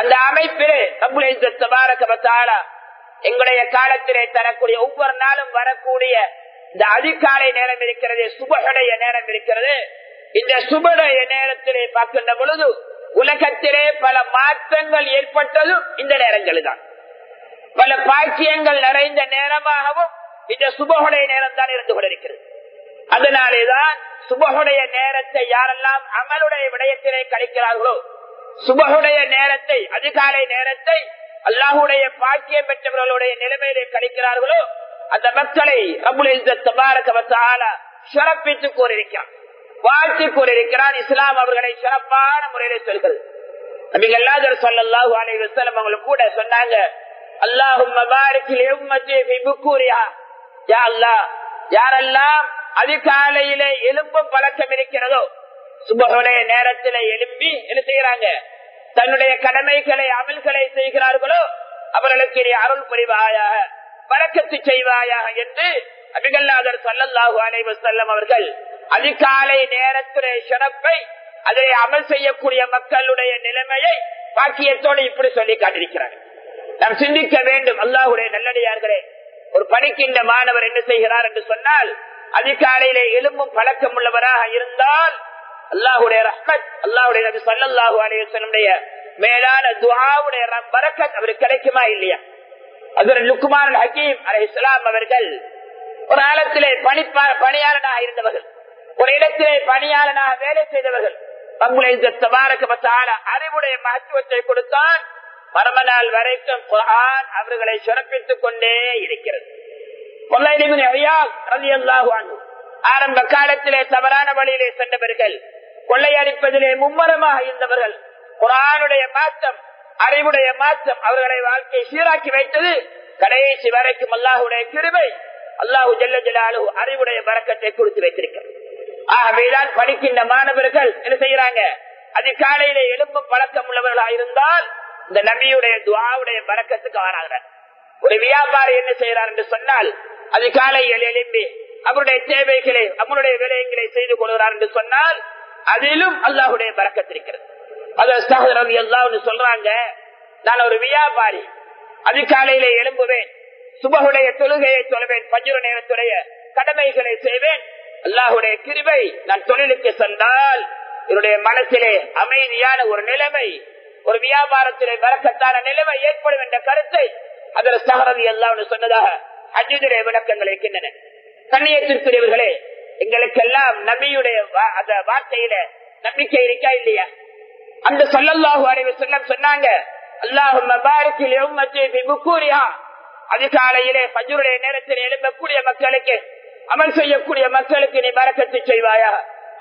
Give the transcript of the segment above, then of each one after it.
அந்த அமைப்பிலே தபாரகபத்தால எங்களுடைய காலத்திலே தரக்கூடிய ஒவ்வொரு நாளும் வரக்கூடிய இந்த அதிகாலை நேரம் இருக்கிறது சுபகடைய நேரம் இருக்கிறது. இந்த சுபடைய நேரத்திலே பார்க்கின்ற பொழுது உலகத்திலே பல மாற்றங்கள் ஏற்பட்டதும் இந்த நேரங்கள் தான் பல பாக்கியங்கள் நிறைந்த நேரமாகவும் இந்த சுபகுடைய நேரம் தான் இருந்து கொண்டிருக்கிறது. அதனாலேதான் சுபகுடைய நேரத்தை யாரெல்லாம் அமலுடைய விடயத்திலே கழிக்கிறார்களோ சுபகுடைய நேரத்தை அதிகாலை நேரத்தை அல்லாஹுடைய பாக்கியம் பெற்றவர்களுடைய நிலைமையிலே கழிக்கிறார்களோ அந்த மக்களை சிறப்பித்து கூறியிருக்கிறான் வாழ்த்து கூறியிருக்கிறான் இஸ்லாம் அவர்களை சிறப்பான முறையில சொல்கிறது. நபிகள் சொல்லல்லாஹு அலைஹி வஸல்லம் அவங்க கூட சொன்னாங்க அல்லாஹும் யாரெல்லாம் அதிகாலையிலே எலும்பும் பழக்கம் இருக்கிறதோ சுபகோடைய நேரத்தில் எழும்பி என்ன செய்யறாங்க தன்னுடைய கடமைகளை அமல்களை செய்கிறார்களோ அவர்களுக்கு நீ அருள் புரிவாயாக வழக்கத்து செய்வாயாக என்று அபிகல்லாதர் சல்லல்லாஹு அலைவ செல்லம் அவர்கள் அதிகாலை நேரத்துடைய சிறப்பை அதை அமல் செய்யக்கூடிய மக்களுடைய நிலைமையை பாக்கியத்தோடு இப்படி சொல்லி காட்டிருக்கிறார்கள் நாம் சிந்திக்க வேண்டும். அல்லாஹுடைய நல்லடியார்களே ஒரு படிக்கின்ற மாணவர் என்ன செய்கிறார் என்று சொன்னால் அதிகாலையிலே எலும்பும் பழக்கம் உள்ளவராக இருந்தால் அல்லாஹுடைய ரஹ்மத் அல்லாஹுடைய நபி சல்லாஹூ அலையுடைய மேலான துவாவுடைய வரக்கத் அவருக்கு கிடைக்குமா இல்லையா? அது லுக்குமான் ஹக்கீம் அலை இஸ்லாம் அவர்கள் ஒரு காலத்திலே பணி பணியாளனாக இருந்தவர்கள் ஒரு இடத்திலே பணியாளனாக வேலை செய்தவர்கள் அறிவுடைய மகத்துவத்தை கொடுத்தான் மரமனால் வரைக்கும் குரான் அவர்களை சிறப்பித்துக் கொண்டே இருக்கிறது. ஆரம்ப காலத்திலே தவறான வழியிலே சென்றவர்கள் கொள்ளையடிப்பதிலே மும்மரமாக இருந்தவர்கள் குரானுடைய மாற்றம் அறிவுடைய மாற்றம் அவர்களை வாழ்க்கை சீராக்கி வைத்தது. கடைசி வரைக்கும் அல்லாஹுடைய கிருமை அல்லாஹு ஜல்ல ஜலாலு அறிவுடைய வரக்கத்தை கொடுத்து வைத்திருக்கிறார். ஆகவேதான் படிக்கின்ற மாணவர்கள் என்ன செய்யறாங்க அதிகாலையில எலும்பும் பழக்கம் உள்ளவர்களாக இருந்தால் இந்த நபியுடைய துவாவுடைய பறக்கத்துக்கு ஆனாகிறார் ஒரு வியாபாரி என்ன செய்யறார் என்று சொன்னால் அதிகாலையில் எழும்பி அவருடைய தேவைகளை அவருடைய விலையங்களை செய்து கொள்கிறார் என்று சொன்னால் அதிலும் அல்லாஹுடைய பறக்கத்திருக்கிறது அது சகோதரர் எல்லாம் சொல்றாங்க நான் ஒரு வியாபாரி அதிகாலையில எழும்புவேன் சுபகுடைய தொழுகையை சொல்வேன் பஞ்சுர நேரத்துடைய கடமைகளை செய்வேன். அல்லாஹுடைய கிருவை நான் தொழிலுக்கு சென்றால் என்னுடைய மனசிலே அமைதியான ஒரு நிலைமை ஒரு வியாபாரத்திலே வரக்கத்தான நிலைமை ஏற்படும் என்ற கருத்தை அதில் சகரதி எல்லாம் சொன்னதாக அஜிதுடைய விளக்கங்கள் இருக்கின்றன. கண்ணியத்திற்குரியவர்களே எங்களுக்கெல்லாம் நபியுடைய அந்த வார்த்தையில நம்பிக்கை இருக்கா இல்லையா? அந்த சொல்லல்லாஹு அறிவு செல்லம் சொன்னாங்க அல்லாஹும் அதிகாலையிலே பஜுருடைய நேரத்தில் எழும்பக்கூடிய மக்களுக்கு அமல் செய்யக்கூடிய மக்களுக்கு நீ மரக்கத்து செய்வாயா?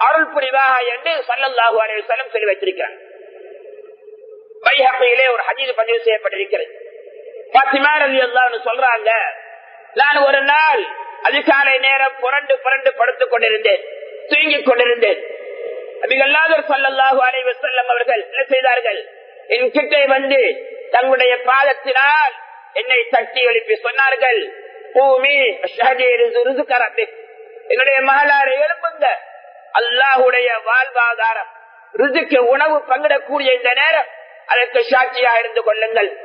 அருள் புரிவாயா என்று சல்லல்லாஹு அலைஹி செல்லம் சொல்லி வைத்திருக்கிறார். பைஹகையிலே ஒரு ஹஜீது பதிவு செய்யப்பட்டிருக்கிறது. பாத்திமா ரலியல்லாஹு சொல்றாங்க நான் ஒரு நாள் அதிகாலை நேரம் புரண்டு புரண்டு படுத்துக் கொண்டிருந்தேன். தூங்கிக் கொண்டிருந்தேன். அபிகல்லாதர் அவர்கள் என்ன செய்தார்கள்? என் கிட்டே வந்து தங்களுடைய பாதத்தினால் என்னை தட்டி எழுப்பி சொன்னார்கள். பூமி என்னுடைய மகளாரை எழுப்புங்க. அல்லாஹுடைய வாழ்வாதாரம் ருதுக்கு உணவு பங்கிடக்கூடிய இந்த நேரம் அதற்கு சாட்சியாக இருந்து கொள்ளுங்கள்.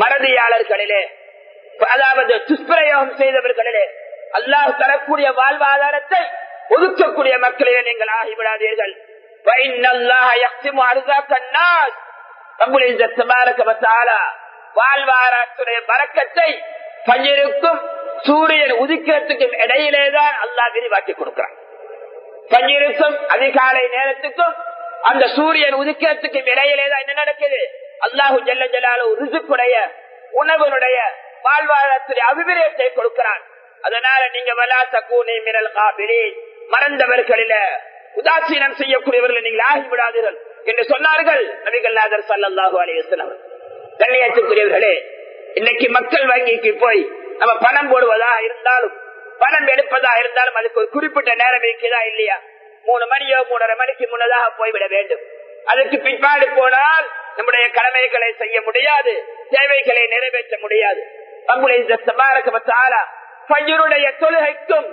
மறதியாளர்களிலே அதாவது துஷ்பிரயோகம் செய்தவர்களே அல்லாஹ் தரக்கூடிய வாழ்வாதாரத்தை ஒதுக்கக்கூடிய மக்களிலே நீங்கள் ஆகிவிடாதீர்கள். வாழ்வாரத்துடைய பறக்கத்தை பஞ்சிருக்கும் சூரியன் உதிக்கிறதுக்கும் இடையிலேதான் அல்லாஹ் விரிவாக்கி கொடுக்கிறான். பஞ்சிருக்கும் அதிகாலை நேரத்துக்கும் அந்த சூரியன் உதிக்கிறதுக்கும் இடையிலேதான் என்ன நடக்குது? அல்லாஹு ஜல்ல ஜலாலு ருசுக்குடைய உணவனுடைய வாழ்வாதாரத்துடைய அபிவிரயத்தை கொடுக்கிறான் அதனால நீங்க வலா மிரல் காபிலி மறந்தவர்களில உதாசீனம் செய்யக்கூடியவர்களை நீங்கள் ஆகிவிடாதீர்கள் என்று சொன்னார்கள் நபிகல்லாதர் சல்லாஹு அலையம் கண்ணியத்துக்குரியவர்களே இன்னைக்கு மக்கள் வங்கிக்கு போய் நம்ம பணம் போடுவதா இருந்தாலும் பணம் எடுப்பதா இருந்தாலும் அதுக்கு ஒரு குறிப்பிட்ட நேரம் இருக்குதா இல்லையா? மூணு மணியோ மூணரை மணிக்கு முன்னதாக போய்விட வேண்டும். அதுக்கு பிற்பாடு போனால் நம்முடைய கடமைகளை செய்ய முடியாது தேவைகளை நிறைவேற்ற முடியாது. பையனுடைய தொழுகைக்கும்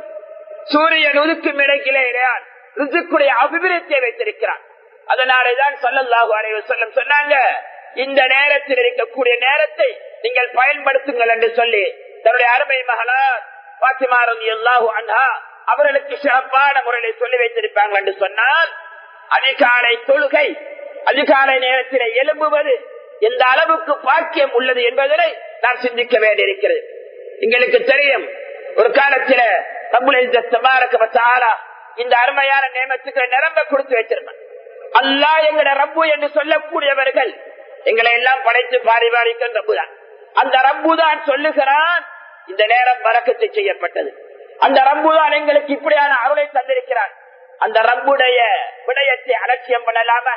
சூரியன் உதுக்கும் இடைக்கிலே ரிசுக்குடைய அபிவிருத்தியை வைத்திருக்கிறான். அதனாலேதான் சொல்லல்லாஹு அலைஹி சொல்லும் சொன்னாங்க இந்த நேரத்தில் இருக்கக்கூடிய நேரத்தை நீங்கள் பயன்படுத்துங்கள் என்று சொல்லி. தன்னுடைய அருமை மகளார் பாத்திமா ரலியல்லாஹு அன்ஹா அவர்களுக்கு சிறப்பான முறையை சொல்லி வைத்திருப்பாங்க என்று சொன்னால் அதிகாலை தொழுகை அதிகாலை நேரத்தில் எழும்புவது எந்த அளவுக்கு பாக்கியம் உள்ளது என்பதனை நாம் சிந்திக்க வேண்டியிருக்கிறது. எங்களுக்கு தெரியும் ஒரு காலத்தில இந்த அருமையான நியமத்துக்கு நிரம்ப கொடுத்து வச்சிருப்பான் அல்லா எங்கட ரப்பு என்று சொல்லக்கூடியவர்கள் எங்களை எல்லாம் படைத்து பாரிவாரிக்கும் ரப்புதான். அந்த ரப்புதான் சொல்லுகிறான் இந்த நேரம் வரக்கத்து செய்யப்பட்டது. அந்த ரம்புதான் எங்களுக்கு இப்படியான அருளை தந்திருக்கிறான். அந்த ரப்புடைய விடயத்தை அலட்சியம் பண்ணலாமா?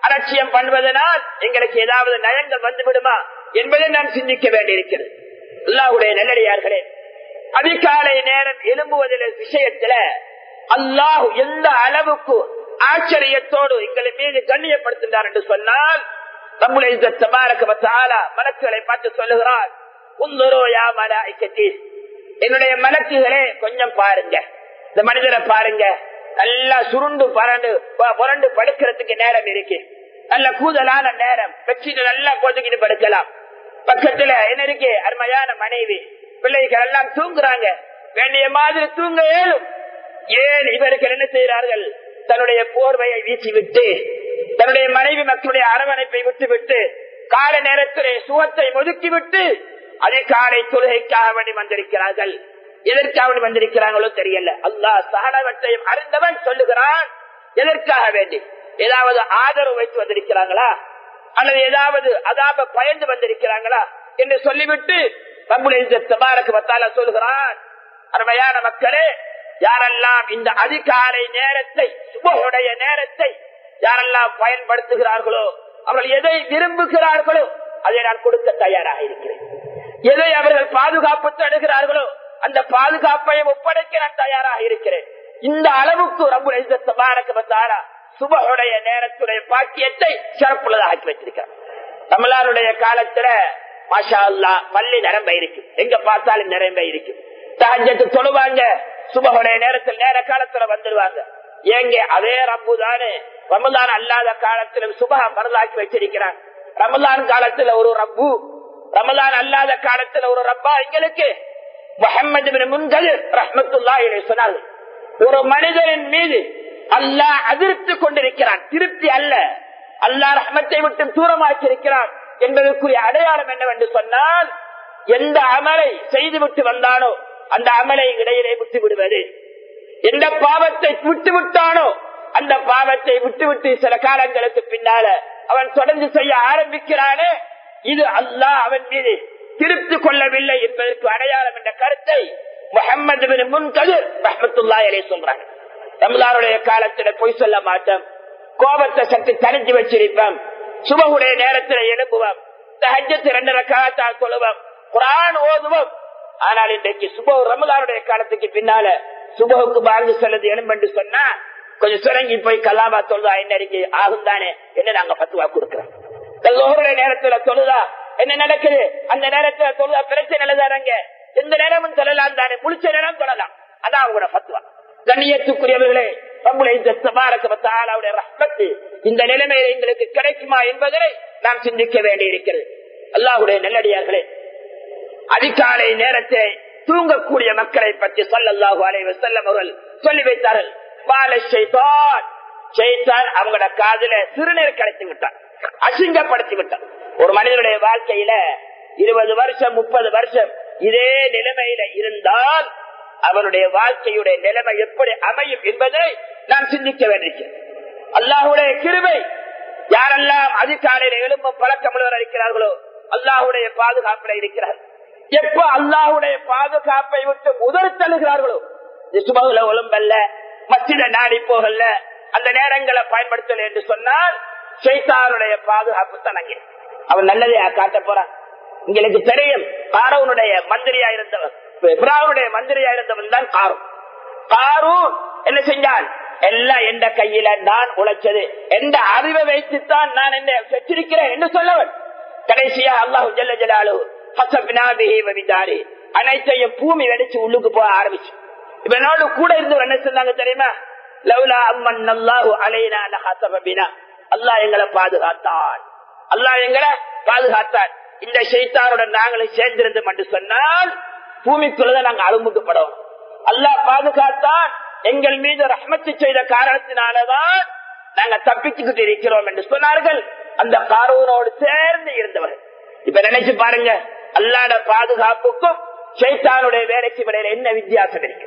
அலட்சியம் பண்ணுவதனால் எங்களுக்கு ஏதாவது நயங்கள் வந்து விடுமா என்பதை நாம் சிந்திக்க வேண்டியிருக்கிறது. அல்லாஹுடைய நல்லடியார்களே அதிகாலை நேரம் எழும்புவதில் விஷயத்துல அல்லாஹ் எந்த அளவுக்கு ஆச்சரியத்தோடு எங்களை மீது கண்ணியப்படுத்துகிறார் என்று சொன்னால் நம்முடைய மலக்குகளை பார்த்து சொல்லுகிறார் என்னுடைய மலக்குகளே கொஞ்சம் பாருங்க. இந்த மனிதரை பாருங்க. நல்லா சுருண்டு பரண்டு புரண்டு படுக்கிறதுக்கு நேரம் இருக்கு. நல்ல கூதலான நேரம். பெட்ஷீட் நல்லா போட்டுக்கிட்டு படுக்கலாம். பக்கத்துல என்ன இருக்கு? அருமையான மனைவி. பிள்ளைகள் எல்லாம் தூங்குறாங்க. வேண்டிய மாதிரி தூங்க ஏழும். ஏன் இவர்கள் என்ன செய்கிறார்கள்? தன்னுடைய போர்வையை வீசி விட்டு தன்னுடைய மனைவி மக்களுடைய அரவணைப்பை விட்டுவிட்டு கால நேரத்திலே சுகத்தை ஒதுக்கிவிட்டு அதிகாலை தொழுகைக்காக வேண்டி வந்திருக்கிறார்கள். எதற்காக வந்திருக்கிறாங்களோ தெரியல. அல்லா சகலவற்றையும் அறிந்தவன் சொல்லுகிறான். எதற்காக வேண்டி? ஏதாவது ஆதரவு வைத்து வந்திருக்கிறாங்களா? அல்லது ஏதாவது அதாப பயந்து வந்திருக்கிறாங்களா? என்று சொல்லிவிட்டு சொல்லுகிறான் அருமையான மக்களே யாரெல்லாம் இந்த அதிகாலை நேரத்தை சுபகுடைய நேரத்தை யாரெல்லாம் பயன்படுத்துகிறார்களோ அவர்கள் எதை விரும்புகிறார்களோ அதை நான் கொடுக்க தயாராக இருக்கிறேன். எதை அவர்கள் பாதுகாப்பு தடுகிறார்களோ அந்த பாதுகாப்பையும் ஒப்படைக்க நான் தயாராக இருக்கிறேன். இந்த அளவுக்கு ரபுல சுபகுடைய நேரத்துடைய பாக்கியத்தை சிறப்புள்ளதாக ஆக்கி வச்சிருக்கிறார் தமிழருடைய காலத்துல மாஷா அல்லா பள்ளி நிரம்ப இருக்கும் எங்க பார்த்தாலும் நிரம்ப இருக்கும் தகஜத்து தொழுவாங்க. சுபகுடைய நேரத்தில் நேர காலத்துல வந்துடுவாங்க ஏங்க அதே ரப்பு தானே ரமதான் அல்லாத காலத்துல சுபக மருதாக்கி வச்சிருக்கிறான் ரமதான் காலத்துல ஒரு ரப்பு ரமதான் அல்லாத காலத்துல ஒரு ரப்பா எங்களுக்கு முகமது முன்கதிர் ரஹமத்துல்லா சொன்னார்கள். ஒரு மனிதனின் மீது அல்லாஹ் அதிர்த்து கொண்டிருக்கிறான். திருப்தி அல்ல. அல்லாஹ் ரஹமத்தை விட்டு தூரமாக்கி இருக்கிறான் என்பதற்குரிய அடையாளம் என்னவென்று சொன்னால் எந்த அமலை செய்துவிட்டு வந்தானோ அந்த அமலை இடையிலே விட்டு விடுவது எந்த பாவத்தை விட்டு விட்டானோ அந்த பாவத்தை விட்டுவிட்டு சில காலங்களுக்கு பின்னால அவன் தொடர்ந்து செய்ய ஆரம்பிக்கிறானே இது அல்லாஹ் அவன் மீது திருப்தி கொள்ளவில்லை என்பதற்கு அடையாளம் என்ற கருத்தை முகமது முன்கதிர் ரஹமத்துல்லா சொல்றாங்க ரமலானுடைய காலத்துல பொய் சொல்ல மாட்டோம். கோபத்தை சக்தி தனிஞ்சு வச்சிருப்போம். சுபகுடைய நேரத்தில் எழுப்புவோம் தஹஜத்து ரெண்டரை காலத்தால் சொல்லுவோம் குரான் ஓதுவோம். ஆனால் இன்றைக்கு சுப ரமலாருடைய காலத்துக்கு பின்னால சுபகுக்கு வாழ்ந்து சொல்றது எழும்பு சொன்னா கொஞ்சம் சுரங்கி போய் கல்லாபா தொழுதா என்ன இருக்கு? ஆகும் தானே என்ன நாங்க பத்துவா கொடுக்கிறோம். நேரத்துல தொழுதா என்ன நடக்குது? அந்த நேரத்துல தொழுதா பிரச்சனை எழுதாங்க எந்த நேரமும் சொல்லலாம் தானே. முழிச்ச நேரம் சொல்லலாம் அதான் அவங்களோட பத்துவா. கண்ணியத்துக்குரியவர்களே இந்த நிலைமையில எங்களுக்கு கிடைக்குமா என்பதை நாம் சிந்திக்க வேண்டியிருக்கிறது. அல்லாஹுடைய நெல்லடியார்களே அதிகாலை நேரத்தை தூங்கக்கூடிய மக்களை பற்றி சொல்லல்லாஹு அலைவர் செல்லம் அவர்கள் சொல்லி வைத்தார்கள். அவங்களோட காதல சிறுநீர் கிடைத்து விட்டான் அசிங்கப்படுத்தி விட்டான். ஒரு மனிதனுடைய வாழ்க்கையில இருபது வருஷம் முப்பது வருஷம் இதே நிலைமையில இருந்தால் அவனுடைய வாழ்க்கையுடைய நிலைமை எப்படி அமையும் என்பதை நாம் சிந்திக்க வேண்டியிருக்கிறோம் அல்லாஹுடைய கிருவை யாரெல்லாம் அதிகாலையில் எழும்ப பழக்கம் இருக்கிறார்களோ அல்லாஹுடைய பாதுகாப்பில இருக்கிறார் எப்ப அல்லாஹுடைய பாதுகாப்பை விட்டு உதறி தள்ளுகிறார்களோ சுபகுல ஒழும்பல்ல மச்சித நாடி போகல அந்த நேரங்களை பயன்படுத்தல என்று சொன்னால் சைத்தானுடைய பாதுகாப்பு தான் அவன் நல்லதையா காட்ட போறான். உங்களுக்கு தெரியும் காரவனுடைய மந்திரியா இருந்தவன். இப்ராவுடைய மந்திரியா இருந்தவன் தான் காரும் காரு என்ன செஞ்சான்? எல்லாம் எந்த கையில நான் உழைச்சது? எந்த அறிவை வைத்துத்தான் நான் என்ன வச்சிருக்கிறேன் என்று சொல்லவன். கடைசியா அல்லாஹு ஜல்ல ஜலாலு அனைத்தையும் பூமி வெடிச்சு உள்ளுக்கு போக ஆரம்பிச்சு. இவனோடு கூட இருந்து என்ன சொன்னாங்க தெரியுமா? லவ்லா அம்மன் நல்லாஹு அலைனா அல்லாஹ் எங்களை பாதுகாத்தான். அல்லாஹ் எங்களை பாதுகாத்தான். இந்த செய்தாருடன் நாங்களும் சேர்ந்திருந்தோம் என்று சொன்னால் பூமிக்குள்ளதான் நாங்க அழுமுகப்படும் அல்லாஹ் பாதுகாத்தான். எங்கள் மீது ரஹ்மத்து செய்த காரணத்தினாலதான் நாங்க தப்பிச்சுக்கிட்டு இருக்கிறோம் என்று சொன்னார்கள். அந்த காரூனோடு சேர்ந்து இருந்தவர்கள். இப்ப நினைச்சு பாருங்க அல்லாட பாதுகாப்புக்கும் சைத்தானுடைய வேலைக்கு இடையில என்ன வித்தியாசம் இருக்கு?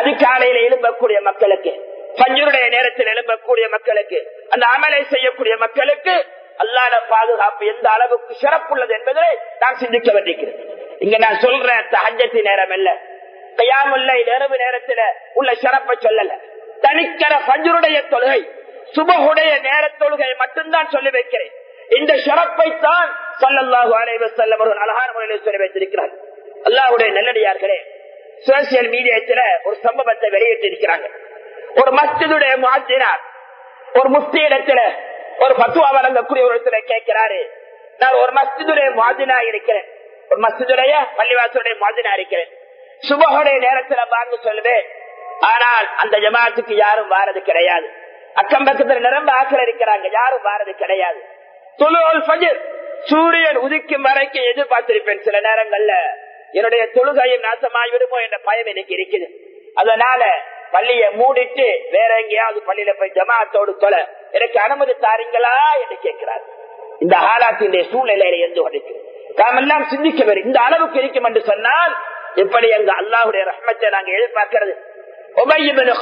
அதிகாலையில எழும்பக்கூடிய மக்களுக்கு பஞ்சருடைய நேரத்தில் எழும்பக்கூடிய மக்களுக்கு அந்த அமலை செய்யக்கூடிய மக்களுக்கு அல்லாட பாதுகாப்பு எந்த அளவுக்கு சிறப்புள்ளது என்பதை நான் சிந்திக்க வேண்டியிருக்கிறேன் இங்க நான் சொல்ற தஹஜத்தி நேரம் இல்ல கையாமுல்ல இரவு நேரத்துல உள்ள சிறப்பை சொல்லல. தனிக்கர பஞ்சருடைய தொழுகை சுபகுடைய நேர தொழுகை மட்டும்தான் சொல்லி வைக்கிறேன். இந்த சிறப்பை தான் சல்லல்லாஹு அலைவ அவர்கள் அழகான முறையில் சொல்லி வைத்திருக்கிறார். அல்லாஹுடைய நல்லடியார்களே சோசியல் மீடியத்துல ஒரு சம்பவத்தை வெளியிட்டு இருக்கிறாங்க ஒரு மஸ்ஜிதுடைய மாதினார் ஒரு முஃப்தி இடத்துல ஒரு பத்துவா வழங்கக்கூடிய ஒரு இடத்துல கேட்கிறாரு. நான் ஒரு மஸ்ஜிதுடைய மாதினா இருக்கிறேன். மசிதுடைய பள்ளிவாசலுடைய மாதினா இருக்கிறேன். சுபகுடைய நேரத்துல வாங்க சொல்லுவேன் ஆனால் அந்த ஜமாத்துக்கு யாரும் வாரது கிடையாது. அக்கம் பக்கத்துல நிரம்ப ஆக்கள் இருக்கிறாங்க யாரும் வாரது கிடையாது. சூரியன் உதிக்கும் வரைக்கும் எதிர்பார்த்திருப்பேன் சில நேரங்கள்ல. என்னுடைய தொழுகையும் நாசமாய் விடுமோ என்ற பயம் எனக்கு இருக்குது. அதனால பள்ளியை மூடிட்டு வேற எங்கேயாவது பள்ளியில போய் ஜமாத்தோடு தொலை எனக்கு அனுமதி தாரீங்களா என்று கேட்கிறார். இந்த ஆலாத்தினுடைய சூழ்நிலையில எந்த உடைக்கிறது நாம் எல்லாம் சிந்திக்க வேண்டும் இந்த அளவுக்கு இருக்கும் என்று சொன்னால் எப்படி எங்க அல்லாஹுடைய ரஹ்மத்தை நாங்க எதிர்பார்க்கிறது? உபையிபின்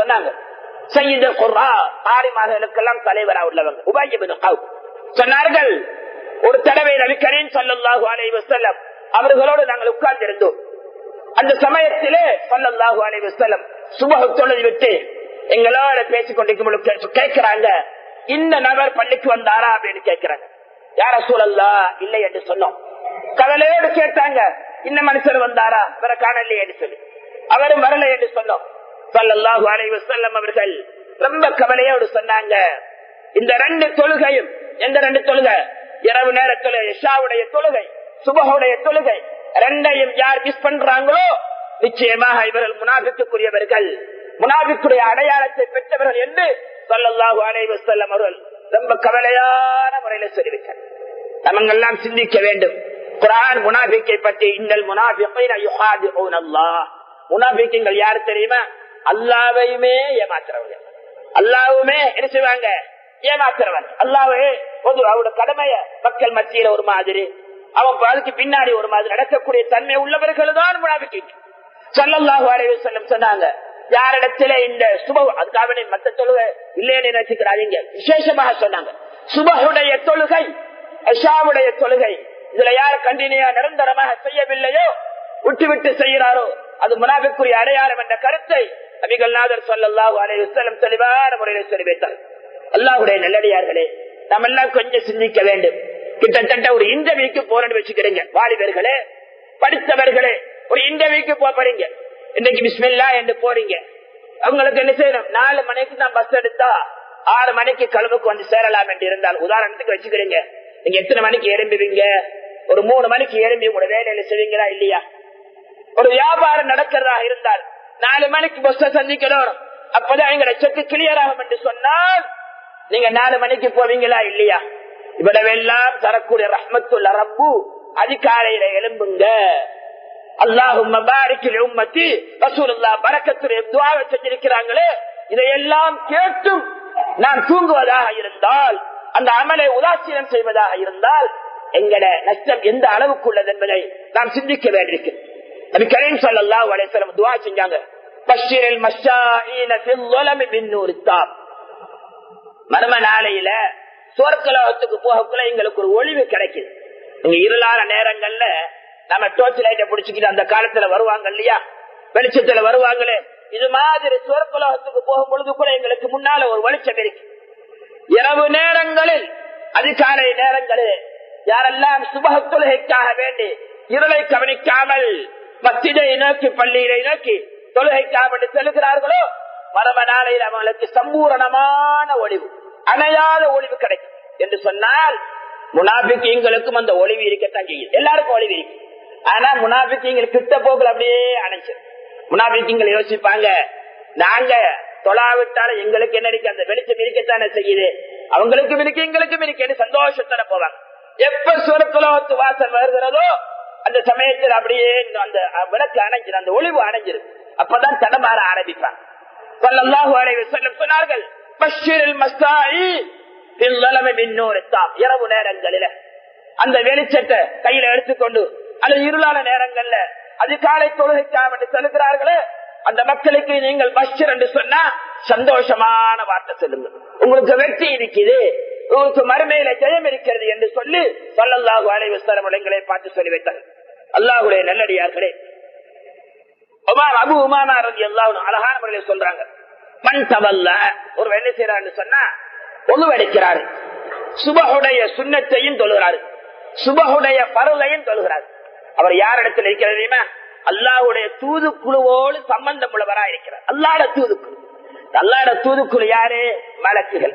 சொன்னாங்க தலைவரா உள்ளவங்க சொன்னார்கள் ஒரு தடவை நபி கரீம் ஸல்லல்லாஹு அலைஹி வஸல்லம் அவர்களோடு நாங்கள் உட்கார்ந்து இருந்தோம் அந்த சமயத்திலே ஸல்லல்லாஹு அலைஹி வஸல்லம் சுபஹ் தொழுது விட்டு எங்களோட பேசிக் கொண்டிருக்கும் பொழுது கேட்கிறாங்க இந்த நபர் பள்ளிக்கு வந்தாரா? அப்படின்னு கேட்கிறாங்க. யார சூழல்லா இல்லை என்று சொன்னோம். கவலையோடு கேட்டாங்க இந்த மனுஷர் வந்தாரா? வேற காணலையே என்று சொல்லி. அவரும் வரல என்று சொன்னோம். சல்லல்லாஹு அலைஹி வஸல்லம் அவர்கள் ரொம்ப கவலையோடு சொன்னாங்க. இந்த ரெண்டு தொழுகையும் எந்த ரெண்டு தொழுகை? இரவு நேரத்துல இஷாவுடைய தொழுகை சுபகுடைய தொழுகை ரெண்டையும் யார் மிஸ் பண்றாங்களோ நிச்சயமாக இவர்கள் முனாபிக்குரியவர்கள் முனாபிக்குடைய அடையாளத்தை பெற்றவர்கள் என்று சொல்லல்லாஹு அலைஹி வஸல்லம் அவர்கள் ரொம்ப கவலையான முறையில சொல்லிவிட்டார். நமங்கெல்லாம் சிந்திக்க வேண்டும். குரான் முனாபிக்கை பற்றி இந்த முனாபிக்கைன் அல்லாஹ் முனாபிக்கங்கள் யாரு தெரியுமா? அல்லாவையுமே ஏமாத்துறவங்க. அல்லாவுமே என்ன செய்வாங்க? ஏமாத்துறவன் அல்லாவே பொது அவரோட கடமைய மக்கள் மத்தியில ஒரு மாதிரி அவன் அதுக்கு பின்னாடி ஒரு மாதிரி நடக்கக்கூடிய தன்மை உள்ளவர்கள் தான் முனாபிக்கை சொல்லல்லாஹு அலைஹி வஸல்லம் சொன்னாங்க யாரிடத்திலே இந்த சுப அதுக்காக மத்த தொழுகை இல்லைன்னு நினைச்சுக்கிறாதீங்க. விசேஷமாக சொன்னாங்க. சுபகுடைய தொழுகை அஷாவுடைய தொழுகை இதுல யார் கண்டினியா நிரந்தரமாக செய்யவில்லையோ விட்டு விட்டு செய்கிறாரோ அது முனாபிக்குரிய அடையாளம் என்ற கருத்தை அபிகள் நாதர் சொல்லல்லாஹு அலைஹி வஸல்லம் தெளிவான முறையில் சொல்லி வைத்தார் அல்லாஹுடைய நல்லடியார்களே நம்ம எல்லாம் கொஞ்சம் சிந்திக்க வேண்டும். கிட்டத்தட்ட ஒரு இன்டர்வியூக்கு போறேன்னு வச்சுக்கிறீங்க. வாலிபர்களே படித்தவர்களே ஒரு இன்டர்வியூக்கு போறீங்க. இன்னைக்கு பிஸ்மில்லா என்று போறீங்க. அவங்களுக்கு என்ன செய்யணும்? நாலு மணிக்கு தான் பஸ் எடுத்தா ஆறு மணிக்கு கழுவுக்கு வந்து சேரலாம் என்று இருந்தால் உதாரணத்துக்கு வச்சுக்கிறீங்க. நீங்க எத்தனை மணிக்கு எழும்புவீங்க? ஒரு மூணு மணிக்கு எழும்பி உங்களோட வேலையில செய்வீங்களா இல்லையா? ஒரு வியாபாரம் நடக்கிறதா இருந்தால் நாலு மணிக்கு பஸ் சந்திக்கணும். அப்பதான் எங்களை செக்கு கிளியர் ஆகும் என்று சொன்னால் நீங்க நாலு மணிக்கு போவீங்களா இல்லையா? இவ்வளவெல்லாம் தரக்கூடிய ரஹ்மத்துள்ள ரப்பு அதிகாலையில எழும்புங்க. அல்லாஹும் உம்மத்தி. ரசூலுல்லா பரக்கத்துடைய துவாவை செஞ்சிருக்கிறாங்களே. இதையெல்லாம் கேட்டும் நான் தூங்குவதாக இருந்தால் அந்த அமலை உதாசீனம் செய்வதாக இருந்தால் எங்கட நஷ்டம் எந்த அளவுக்கு உள்ளது என்பதை நாம் சிந்திக்க வேண்டியிருக்கு. அது கரீம் சல்லா துவா செஞ்சாங்க. பஷீரில் மர்ம நாளையில சுவர்க்கலோகத்துக்கு போகக்குள்ள எங்களுக்கு ஒரு ஒளிவு கிடைக்குது. இருளான நேரங்கள்ல நம்ம டோர்ச் லைட்டை பிடிச்சிக்கிட்டு அந்த காலத்துல வருவாங்க இல்லையா? வெளிச்சத்துல வருவாங்களே. இது மாதிரி சுவர்க்கலோகத்துக்கு போகும் பொழுது கூட எங்களுக்கு முன்னால ஒரு வெளிச்சம் இருக்கு. இரவு நேரங்களில் அதிகாலை நேரங்களில் யாரெல்லாம் சுபகத்துலகைக்காக வேண்டி இருளை கவனிக்காமல் மத்திதை நோக்கி பள்ளியிலை நோக்கி தொழுகைக்காக வேண்டி செல்கிறார்களோ மரப நாளையில் அவங்களுக்கு சம்பூரணமான ஒளிவு அணையாத ஒளிவு கிடைக்கும். என்று சொன்னால் முனாபிக்கு எங்களுக்கும் அந்த ஒளிவு இருக்க செய்யுது எல்லாருக்கும் ஒளிவு இருக்கு. ஆனா முனாபிக்கங்கள் கிட்ட போக்குல அப்படியே அணைச்சு முனாபிக்கங்கள் யோசிப்பாங்க நாங்க தொழாவிட்டாலும் எங்களுக்கு என்ன இருக்கு? அந்த வெளிச்சம் இருக்கத்தானே செய்யுது? அவங்களுக்கும் இருக்கு எங்களுக்கும் இருக்குன்னு சந்தோஷத்தோட போவாங்க. எப்ப சுரக்குலோத்து வாசல் வருகிறதோ அந்த சமயத்தில் அப்படியே அந்த விளக்கு அணைஞ்சிரு அந்த ஒளிவு அணைஞ்சிரு அப்பதான் தடமாற ஆரம்பிப்பாங்க. சொன்னார்கள் இரவு நேரங்களில அந்த வெளிச்சத்தை கையில எடுத்துக்கொண்டு அது இருளான நேரங்கள்ல. அதிகாலை தொழுகைக்காக என்று செலுகிறார்களே அந்த மக்களுக்கு நீங்கள் பஷர் என்று சொன்னா சந்தோஷமான வார்த்தை சொல்லுங்க. உங்களுக்கு வெற்றி இருக்குது உங்களுக்கு மறுமையில ஜெயம் இருக்கிறது என்று சொல்லி சொல்லல்லாஹு அலைவசரம் எங்களை பார்த்து சொல்லி வைத்தார் அல்லாஹுடைய நல்லடியார்களே. உமார் அபு உமானா ரதி அல்லாஹ் அழகான முறையில் சொல்றாங்க. மண் தவல்ல ஒரு வேலை செய்யறாரு சொன்னா ஒழுவடைக்கிறாரு. சுபகுடைய சுண்ணத்தையும் தொழுகிறாரு. சுபகுடைய பருளையும் தொழுகிறாரு. அவர் யார் இடத்துல இருக்கிறது தெரியுமா? அல்லாஹுடைய தூதுக்குழுவோடு சம்பந்தம் உள்ளவரா இருக்கிறார். அல்லாட தூதுக்குழு. அல்லாட தூதுக்குழு யாரு? மலக்குகள்.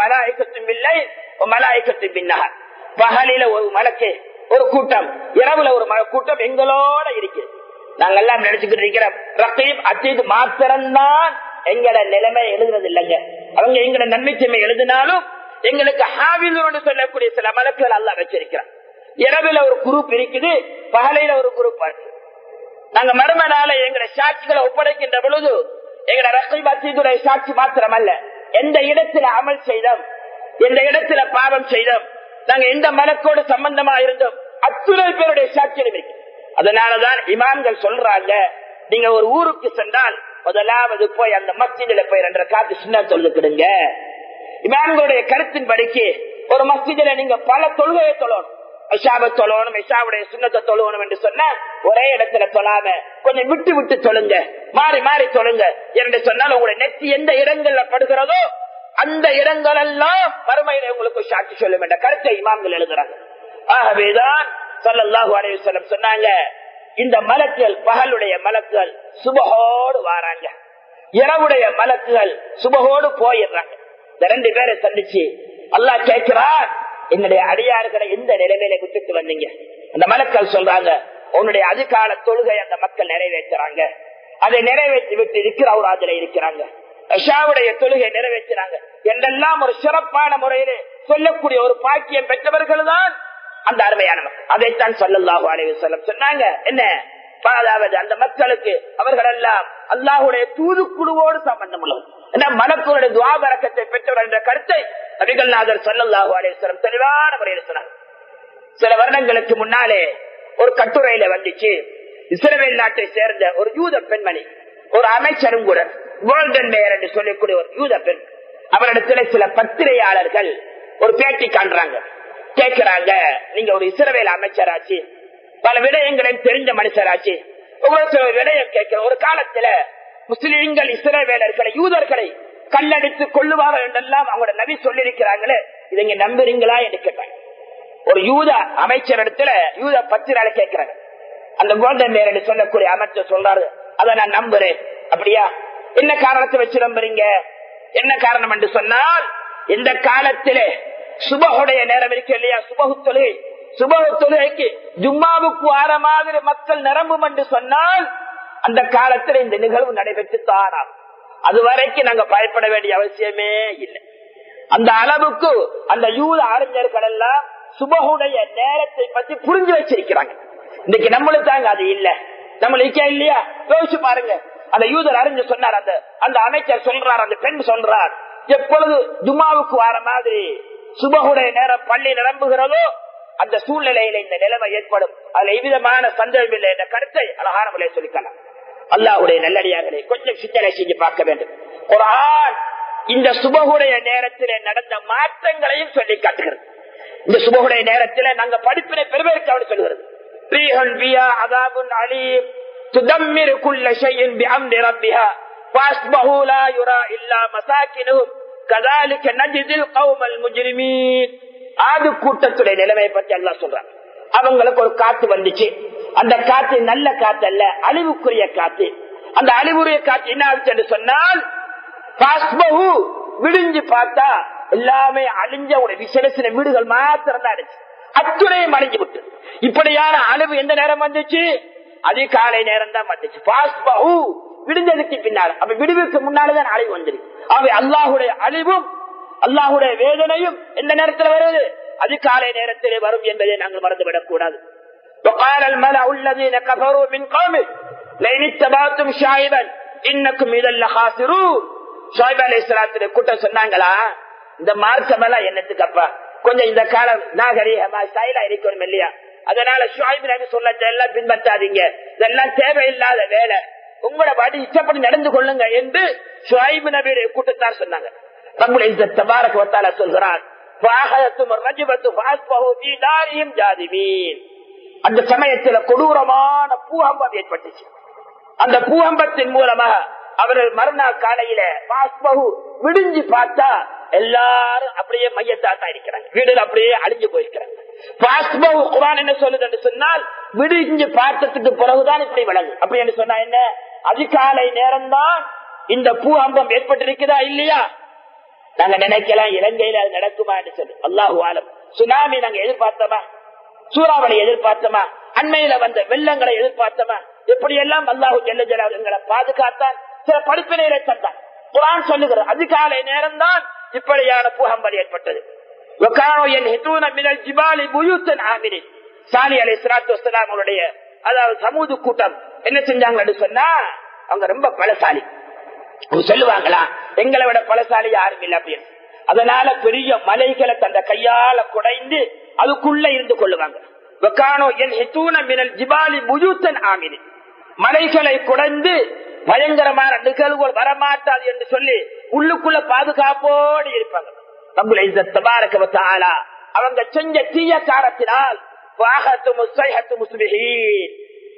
மலாய்க்கத்தும் இல்லை மலாய்க்கத்தும் பின்னார் பகலில ஒரு மலக்கு ஒரு கூட்டம் இரவுல ஒரு கூட்டம் எங்களோட இருக்கு. நாங்க எல்லாம் நினைச்சுக்கிட்டு இருக்கிறோம் ரத்தீப் அத்தீத் மாத்திரம்தான் எங்கட நிலைமை எழுதுறது இல்லைங்க. அவங்க எங்கட நன்மைத்தன்மை எழுதினாலும் எங்களுக்கு ஹாவிலோடு சொல்லக்கூடிய சில மலக்குகள் அல்ல வச்சிருக்கிறான். இரவுல ஒரு குரூப் இருக்குது பகலையில ஒரு குரூப் நாங்க மரும நாள எங்களை சாட்சிகளை ஒப்படைக்கின்ற பொழுது எங்கட ரத்தீபத்தியுடைய சாட்சி மாத்திரம் அல்ல எந்த இடத்துல அமல் செய்தோம் எந்த இடத்துல பாவம் செய்தோம் நாங்க எந்த மனக்கோடு சம்பந்தமா இருந்தோம் அத்துணை பேருடைய சாட்சியம் இருக்கு. அதனாலதான் இமான்கள் சொல்றாங்க நீங்க ஒரு ஊருக்கு சென்றால் முதலாவது போய் அந்த மஸ்ஜிதில போய் ரெண்டரை காத்து சின்ன தொழுதுக்கிடுங்க இமான்களுடைய கருத்தின் படிக்கு ஒரு மஸ்ஜிதில நீங்க பல தொழுகையை தொழணும். இஷாவை தொழணும் இஷாவுடைய சுண்ணத்தை தொழுவணும் என்று சொன்ன ஒரே இடத்துல தொழாம கொஞ்சம் விட்டு விட்டு தொழுங்க. மாறி மாறி தொழுங்க. என்று சொன்னால் உங்களுடைய நெத்தி எந்த இடங்கள்ல படுகிறதோ அந்த இடங்கள் எல்லாம் மறுமையில உங்களுக்கு சாட்சி சொல்லும் என்ற கருத்தை இமாம்கள் எழுதுறாங்க. ஆகவேதான் சல்லாஹூ அலையம் சொன்னாங்க இந்த மலக்குகள் பகலுடைய மலக்குகள் சுபகோடு வாராங்க. இரவுடைய மலக்குகள் சுபகோடு போயிடுறாங்க. இந்த ரெண்டு பேரை சந்திச்சு அல்லா கேட்கிறார் என்னுடைய அடியாறுகளை எந்த நிலைமையில விட்டுட்டு வந்தீங்க? அந்த மலக்கள் சொல்றாங்க உன்னுடைய அதிகால தொழுகை அந்த மக்கள் நிறைவேற்றுறாங்க. அதை நிறைவேற்றி விட்டு இருக்கிற இருக்கிறாங்க. தொழுகை நிறைவேற்றினாங்க. என்றெல்லாம் ஒரு சிறப்பான முறையில சொல்லக்கூடிய ஒரு பாக்கியம் பெற்றவர்கள் தான் அந்த அருமையான மக்கள். அதைத்தான் சொல்லல்லாஹு அலைவு செல்லம் சொன்னாங்க. என்ன? அதாவது அந்த மக்களுக்கு அவர்கள் எல்லாம் அல்லாஹுடைய தூதுக்குழுவோடு சம்பந்தம் உள்ளது என்ன துவா வரக்கத்தை பெற்றவர் என்ற கருத்தை நபிகள்நாதர் சொல்லல்லாஹு அலேஸ்வரம் தெளிவான முறையில் சொன்னார். சில வருடங்களுக்கு முன்னாலே ஒரு கட்டுரையில வந்துச்சு. இஸ்ரேல் நாட்டை சேர்ந்த ஒரு யூத பெண்மணி ஒரு அமைச்சரும் கூட கோல்டன் மேயர் என்று சொல்லக்கூடிய ஒரு யூத பெண். அவரிடத்துல சில பத்திரிகையாளர்கள் ஒரு பேட்டி காண்றாங்க. கேட்கிறாங்க நீங்க ஒரு இஸ்ரவேல் அமைச்சராச்சு பல விடயங்களையும் தெரிஞ்ச மனுஷராச்சு. உங்களுக்கு விடயம் கேட்கிற ஒரு காலத்துல முஸ்லிம்கள் இஸ்ரவேலர்களை யூதர்களை கல்லடித்து கொள்ளுவார்கள் என்றெல்லாம் அவங்களோட நபி சொல்லியிருக்கிறாங்களே இதை நம்புறீங்களா என்று கேட்டாங்க. ஒரு யூத அமைச்சர் இடத்துல யூத பத்திரால கேட்கிறாங்க. அந்த கோல்டன் மேரன் சொல்லக்கூடிய அமைச்சர் சொல்றாரு அதை நான் நம்புறேன். அப்படியா? என்ன காரணத்தை வச்சு நம்புறீங்க? என்ன காரணம்? என்று சொன்னால் இந்த காலத்திலே சுபகுடைய நேரம் இருக்கு இல்லையா? சுபகு தொழுகை. சுபகு தொழுகைக்கு ஜும்மாவுக்கு வார மாதிரி மக்கள் நிரம்பும் என்று சொன்னால் அந்த காலத்தில் இந்த நிகழ்வு நடைபெற்று தானாம் அது வரைக்கும் நாங்க பயப்பட வேண்டிய அவசியமே இல்லை. அந்த அளவுக்கு அந்த யூத அறிஞர்கள் எல்லாம் சுபகுடைய நேரத்தை பத்தி புரிஞ்சு வச்சிருக்கிறாங்க. இன்னைக்கு நம்மளுக்கு தாங்க அது இல்ல. நம்மளுக்கே இல்லையா? யோசிச்சு பாருங்க. அந்த யூதர் அறிஞ்சு சொன்னார் அந்த அந்த அமைச்சர் சொல்றார் அந்த பெண் சொல்றார். எப்பொழுது ஜுமாவுக்கு வர மாதிரி சுபகுடைய நேரம் பள்ளி நிரம்புகிறதோ அந்த சூழ்நிலையில இந்த நிலைமை ஏற்படும். அதுல எவ்விதமான சந்தேகம் இல்லை என்ற கருத்தை அழகான முறையை சொல்லிக்கலாம் அல்லாவுடைய நல்லடியார்களை கொஞ்சம் சிந்தனை செஞ்சு பார்க்க வேண்டும். குரான் இந்த சுபகுடைய நேரத்திலே நடந்த மாற்றங்களையும் சொல்லி காட்டுகிறது. இந்த சுபகுடைய நேரத்தில் நாங்க படிப்பினை பெருமைக்காக சொல்கிறது ஆது கூட்டத்துடைய நிலைமையை பற்றி எல்லாம் சொல்றாங்க அவங்களுக்கு ஒரு காத்து வந்துச்சு. அந்த காத்து நல்ல காத்து அல்ல அழிவுக்குரிய காத்து அந்த அழிவுரிய காத்து என்ன ஆச்சு என்று சொன்னால் விடிஞ்சு பார்த்தா எல்லாமே அழிஞ்ச ஒரு விசேஷ வீடுகள் மாத்திரம் தான் அடிச்சு அத்துணையும் அழிஞ்சு விட்டு இப்படியான அழிவு எந்த நேரம் வந்துச்சு? அதிகாலை நேரம் தான் வந்துச்சு விடுஞ்சதுக்கு பின்னால். அப்ப விடுவிற்கு முன்னாலதான் அழிவு வந்துருக்கு. அவை அல்லாஹுடைய அழிவும் அல்லாஹுடைய வேதனையும் எந்த நேரத்தில் வருது? அதிகாலை நேரத்திலே வரும் என்பதை நாங்கள் மறந்துவிடக் கூடாது وقال الملأ الذين كفروا من قومه لئن اتبعتم شعيبا انكم اذا لخاسرون ஷாயிப் அலி இஸ்லாத்துடைய கூட்டம் சொன்னாங்களா இந்த மார்க்கம் எல்லாம் என்னத்துக்கப்பா கொஞ்சம் இந்த காலம் நாகரீகமா ஸ்டைலா இருக்கணும் இல்லையா அதனால ஷாயிப் நபி சொல்லத்தை எல்லாம் பின்பற்றாதீங்க இதெல்லாம் தேவையில்லாத வேலை உங்களோட பாடி இஷ்டப்படி நடந்து கொள்ளுங்க என்று ஷாயிப் நபியுடைய கூட்டத்தார் சொன்னாங்க நம்முடைய இந்த தபாரக் வத்தால சொல்கிறார் அந்த சமயத்துல கொடூரமான பூகம்பம் ஏற்பட்டுச்சு. அந்த பூகம்பத்தின் மூலமாக அவர்கள் மறுநாள் காலையில பாஸ்பகு விடிஞ்சு பார்த்தா எல்லாரும் அப்படியே மையத்தாத்தா இருக்கிறாங்க. வீடுல அப்படியே அழிஞ்சு போயிருக்கிறாங்க. பாஸ்பகு குரான் என்ன சொல்லுது என்று சொன்னால் விடிஞ்சு பார்த்ததுக்கு பிறகுதான் இப்படி விளங்கும் அப்படி என்று சொன்னா என்ன? அதிகாலை நேரம் தான் இந்த பூகம்பம் ஏற்பட்டிருக்குதா இல்லையா? நாங்க நினைக்கலாம் இலங்கையில அது நடக்குமா என்று சொல்லு. அல்லாஹு ஆலம். சுனாமி நாங்க எதிர்பார்த்தோமா? சூறாவளி எதிர்பார்த்தமா? அண்மையில வந்த வெள்ளங்களை எதிர்பார்த்தோமா? எப்படி எல்லாம் அல்லாஹு ஜெல்ல ஜலால் எங்களை பாதுகாத்தான் சில படிப்பினைகளை தந்தான். குரான் சொல்லுகிற அதிகாலை நேரம் தான் இப்படியான பூகம்பல் ஏற்பட்டது. சாலி அலி சலாத்து அவருடைய அதாவது சமூக கூட்டம் என்ன செஞ்சாங்கன்னு சொன்னா அவங்க ரொம்ப பலசாலி. சொல்லுவாங்களா எங்களை விட பலசாலி யாரும் இல்லை அப்படின்னு. அதனால பெரிய மலைகளை தந்த கையால குடைந்து அதுக்குள்ள இருந்து கொள்ளுவாங்க. மலைகளை குடைந்து பயங்கரமான நிகழ்வுகள் வரமாட்டாது என்று சொல்லி உள்ளுக்குள்ள பாதுகாப்போடு இருப்பாங்க. அவங்க செஞ்ச தீய காரத்தினால்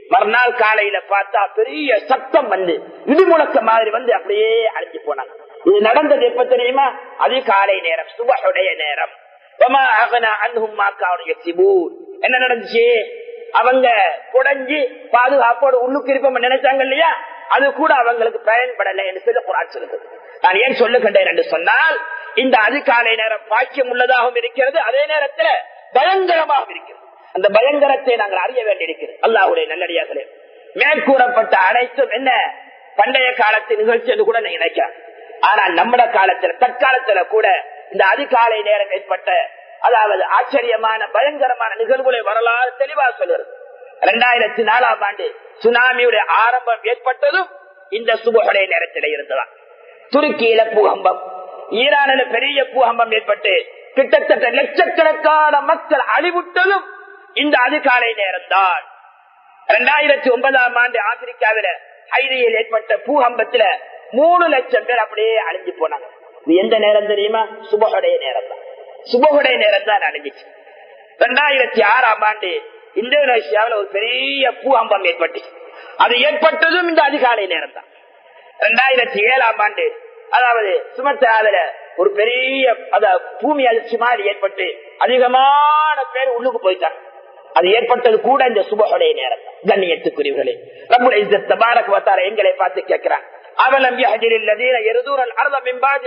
மறுநாள் காலையில பார்த்தா பெரிய சத்தம் வந்து இடிமுழக்க மாதிரி வந்து அப்படியே அழிஞ்சு போனாங்க. இது நடந்தது எப்ப தெரியுமா? அதிகாலை நேரம் சுபகுடைய நேரம். என்ன நடந்துச்சு? அவங்க குடஞ்சி பாதுகாப்போடு உள்ளுக்கு இருப்போம் நினைச்சாங்க இல்லையா? அது கூட அவங்களுக்கு பயன்படலை என்று சொல்லி குரான் சொல்லுது நான் ஏன் சொல்லுகின்றேன் என்று சொன்னால் இந்த அதிகாலை நேரம் பாக்கியம் உள்ளதாகவும் இருக்கிறது அதே நேரத்தில் பயங்கரமாகவும் இருக்கிறது. அந்த பயங்கரத்தை நாங்கள் அறிய வேண்டியிருக்கிறது. அல்லாஹுடைய நல்லடியார்களே மேற்கூறப்பட்ட அனைத்தும் என்ன? பண்டைய காலத்து நிகழ்ச்சி என்று கூட நீங்க ஆனால் நம்மட காலத்துல தற்காலத்துல கூட இந்த அதிகாலை நேரம் ஏற்பட்ட அதாவது ஆச்சரியமான பயங்கரமான நிகழ்வுகளை வரலாறு தெளிவா சொல்லுறது இரண்டாயிரத்தி நாலாம் ஆண்டு சுனாமியுடைய ஆரம்பம் ஏற்பட்டதும் இந்த சுபகுடைய நேரத்தில் இருந்ததா துருக்கியில பூகம்பம் ஈரானில பெரிய பூகம்பம் ஏற்பட்டு கிட்டத்தட்ட லட்சக்கணக்கான மக்கள் அழிவுட்டதும் இந்த அதிகாலை நேரம் தான் இரண்டாயிரத்தி ஒன்பதாம் ஆண்டு ஆப்பிரிக்காவில ஹைரியில் ஏற்பட்ட பூகம்பத்துல மூணு லட்சம் பேர் அப்படியே அழிஞ்சு போனாங்க. எந்த நேரம் தெரியுமா? சுபகுடைய நேரம் தான். சுபகுடைய நேரம் தான் அழிஞ்சிச்சு. ரெண்டாயிரத்தி ஆறாம் ஆண்டு இந்தோனேஷியாவில் ஒரு பெரிய பூகம்பம் ஏற்பட்டுச்சு. அது ஏற்பட்டதும் இந்த அதிகாலை நேரம் தான். இரண்டாயிரத்தி ஏழாம் ஆண்டு அதாவது சுமத்ராவில ஒரு பெரிய பூமி அதிர்ச்சி மாதிரி ஏற்பட்டு அதிகமான பேர் உள்ளுக்கு போயிட்டாங்க. அது ஏற்பட்டது கூட இந்த சுபகுடைய நேரம் கண்ணியத்துக்குரியவர்களே நம்முடைய எங்களை பார்த்து கேட்கிறான். அவலம் எருதூரல் அர்த மிம்பாதி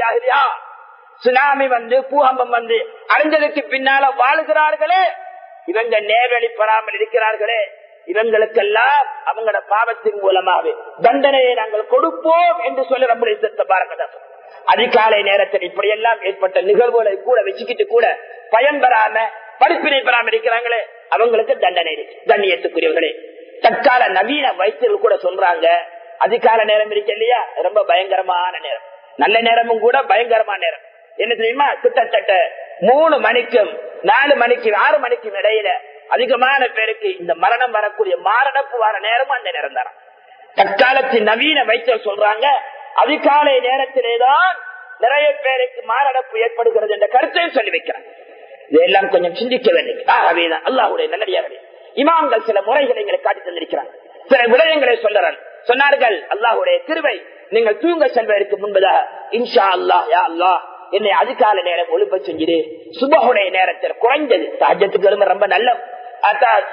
சுனாமி வந்து பூகம்பம் வந்து அழிஞ்சதுக்கு பின்னால வாழுகிறார்களே. இவங்க நேரடி பெறாமல் இருக்கிறார்களே. இவங்களுக்கெல்லாம் அவங்களோட பாவத்தின் மூலமாவே தண்டனையை நாங்கள் கொடுப்போம் என்று சொல்லி ரொம்ப பாருங்க அதிகாலை நேரத்தில் இப்படியெல்லாம் ஏற்பட்ட நிகழ்வுகளை கூட வச்சுக்கிட்டு கூட பயன் பெறாம படிப்பினை பெறாம இருக்கிறாங்களே. அவங்களுக்கு தண்டனை இருக்கு. தற்கால நவீன வைத்தியர்கள் கூட சொல்றாங்க. அதிகால நேரம் இருக்கு இல்லையா? ரொம்ப பயங்கரமான நேரம். நல்ல நேரமும் கூட பயங்கரமான நேரம். என்ன தெரியுமா? கிட்டத்தட்ட மூணு மணிக்கும் நாலு மணிக்கு ஆறு மணிக்கும் இடையில அதிகமான பேருக்கு இந்த மரணம் வரக்கூடிய மாரடப்பு வர நேரமும் அந்த நேரம் தானே. தற்காலத்தின் நவீன வைத்தியர் சொல்றாங்க அதிகாலை நேரத்திலேதான் நிறைய பேருக்கு மாரடைப்பு ஏற்படுகிறது என்ற கருத்தையும் சொல்லி வைக்கிறாங்க இதெல்லாம் கொஞ்சம் சிந்திக்க வேண்டும் ஆகவேதான் அல்லாஹுடைய நல்லடியார்களே இமாம்கள் சில முறைகளை எங்களை காட்டி தந்திருக்கிறாங்க சில விடயங்களை சொல்றாங்க சொன்னார்கள். அல்லாஹுடைய திருவை நீங்கள் தூங்க செல்வதற்கு முன்பதாக இன்ஷா அல்லாஹ் யா அல்லாஹ் என்னை அதிகால நேரம் ஒழுப்ப செஞ்சிரு சுபகுடைய நேரத்தில் குறைஞ்சது சாஜத்துக்கு ரொம்ப ரொம்ப நல்ல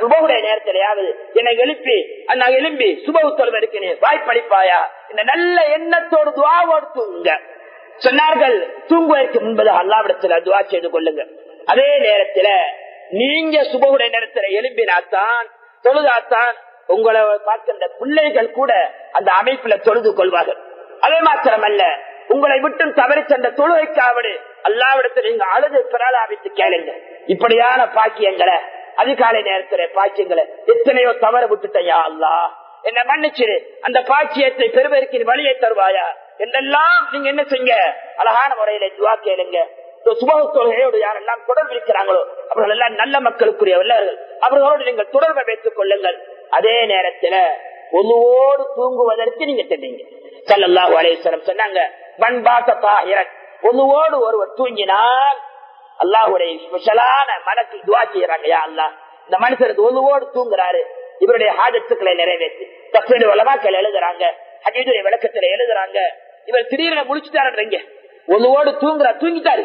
சுபகுடைய நேரத்திலேயாவது என்னை எழுப்பி நான் எழும்பி சுபகு தொழுவதற்கு வாய்ப்பளிப்பாயா? இந்த நல்ல எண்ணத்தோடு துவாவோடு தூங்க சொன்னார்கள் தூங்குவதற்கு முன்பதாக அல்லாவிடத்துல துவா செய்து கொள்ளுங்க. அதே நேரத்துல நீங்க சுபகுடைய நேரத்துல எழும்பினாத்தான் தொழுதாத்தான் உங்களை பார்க்கின்ற பிள்ளைகள் கூட அந்த அமைப்புல தொழுது கொள்வார்கள். அதே அல்ல உங்களை விட்டு தவறி சென்ற தொழுகைக்காவது அல்லாவிடத்தில் நீங்க அழுது பிரலாபித்து கேளுங்க இப்படியான பாக்கியங்களை அதிகாலை நேரத்துல பாக்கியங்களை எத்தனையோ தவற விட்டுட்டையா அல்லா என்ன மன்னிச்சிரு அந்த பாக்கியத்தை பெறுவதற்கு வழியை தருவாயா? என்றெல்லாம் நீங்க என்ன செய்யுங்க? அழகான முறையில துவா கேளுங்க. சுபக தொழுகையோடு யாரெல்லாம் தொடர்பு இருக்கிறாங்களோ அவர்கள் எல்லாம் நல்ல மக்களுக்குரிய வல்லவர்கள். அவர்களோடு நீங்கள் தொடர்பை வைத்துக் கொள்ளுங்கள். அதே நேரத்துல ஒழுவோடு தூங்குவதற்கு நீங்க தெரியுங்க சல்லல்லாஹு அலேஸ்வரம் சொன்னாங்க பண்பாட்ட ஒருவர் தூங்கினால் அல்லாஹுடைய ஸ்பெஷலான மனசு துவா செய்யறாங்க யா அல்லா இந்த மனுஷருக்கு ஒழுவோடு தூங்குறாரு. இவருடைய ஹாஜத்துக்களை நிறைவேற்றி தப்பீடு வளமாக்கள் எழுதுறாங்க ஹஜீதுடைய விளக்கத்துல எழுதுறாங்க. இவர் திடீர்னு முடிச்சுட்டாருன்றீங்க ஒழுவோடு தூங்குறா தூங்கிட்டாரு.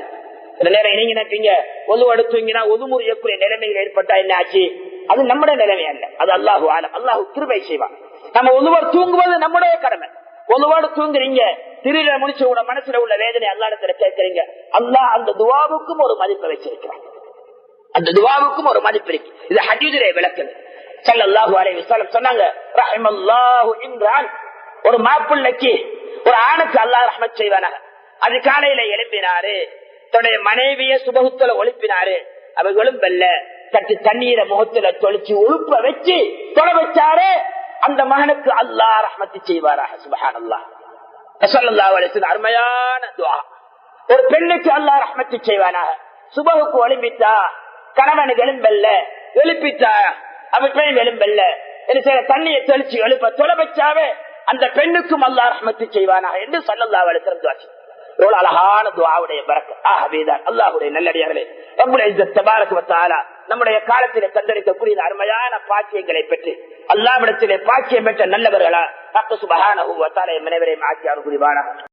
சில நேரம் நீங்க நினைப்பீங்க ஒழுவோடு தூங்கினா ஒதுமுறையக்கூடிய நிலைமைகள் ஏற்பட்டா என்ன ஆச்சு? அது நம்முடைய நிலைமை அல்ல. அது அல்லாஹு ஆலம். அல்லாஹு கிருபை செய்வான். நம்ம ஒதுவர் தூங்குவது நம்முடைய கடமை. ஒதுவாடு தூங்குறீங்க திடீர்னு முடிச்ச உட மனசுல உள்ள வேதனை அல்லாடத்துல கேட்கறீங்க. அல்லாஹ் அந்த துவாவுக்கும் ஒரு மதிப்பை வச்சிருக்கிறான். அந்த துவாவுக்கும் ஒரு மதிப்பு இருக்கு. இது ஹஜீதுரை விளக்குது. சல்லல்லாஹு அலைஹி வஸல்லம் சொன்னாங்க ரஹிமல்லாஹு இம்ரான். ஒரு மாப்பிள்ளைக்கு ஒரு ஆணுக்கு அல்லாஹ் ரஹமத் செய்வானாக. அது காலையில எழுப்பினாரு தன்னுடைய மனைவிய சுபகுத்துல ஒழுப்பினாரு. அவர் எலும்பல்ல சற்று தண்ணீரை முகத்துல தொளிச்சு உழுப்ப வச்சு தொலை வச்சாரு. அந்த மகனுக்கு அல்லா ரஹமத்து செய்வாராக சுபஹான் அல்லாஹ் அருமையான துவா. ஒரு பெண்ணுக்கு அல்லா ரஹமத்து செய்வானாக. சுபகுக்கு ஒலிம்பித்தா கணவனுக்கு எலும்பல்ல எழுப்பிட்டா அவற்றையும் எலும்பல்ல. தண்ணியை தெளிச்சு எழுப்ப தொலை வச்சாவே அந்த பெண்ணுக்கும் அல்லா ரஹமத்து செய்வானாக என்று சல்லல்லா வலித்திரம் துவாச்சு எவ்வளவு அழகான துவாவுடைய பறக்க ஆகவேதான் அல்லாஹுடைய நல்லடியார்களே நம்முடைய நம்முடைய காலத்திலே தந்தரிக்கக்கூடிய அருமையான பாக்கியங்களை பெற்று அல்லாவிடத்திலே பாக்கியம் பெற்ற நல்லவர்களா பக்க சுபகான மனைவரை மாற்றியார் புரிவானாக.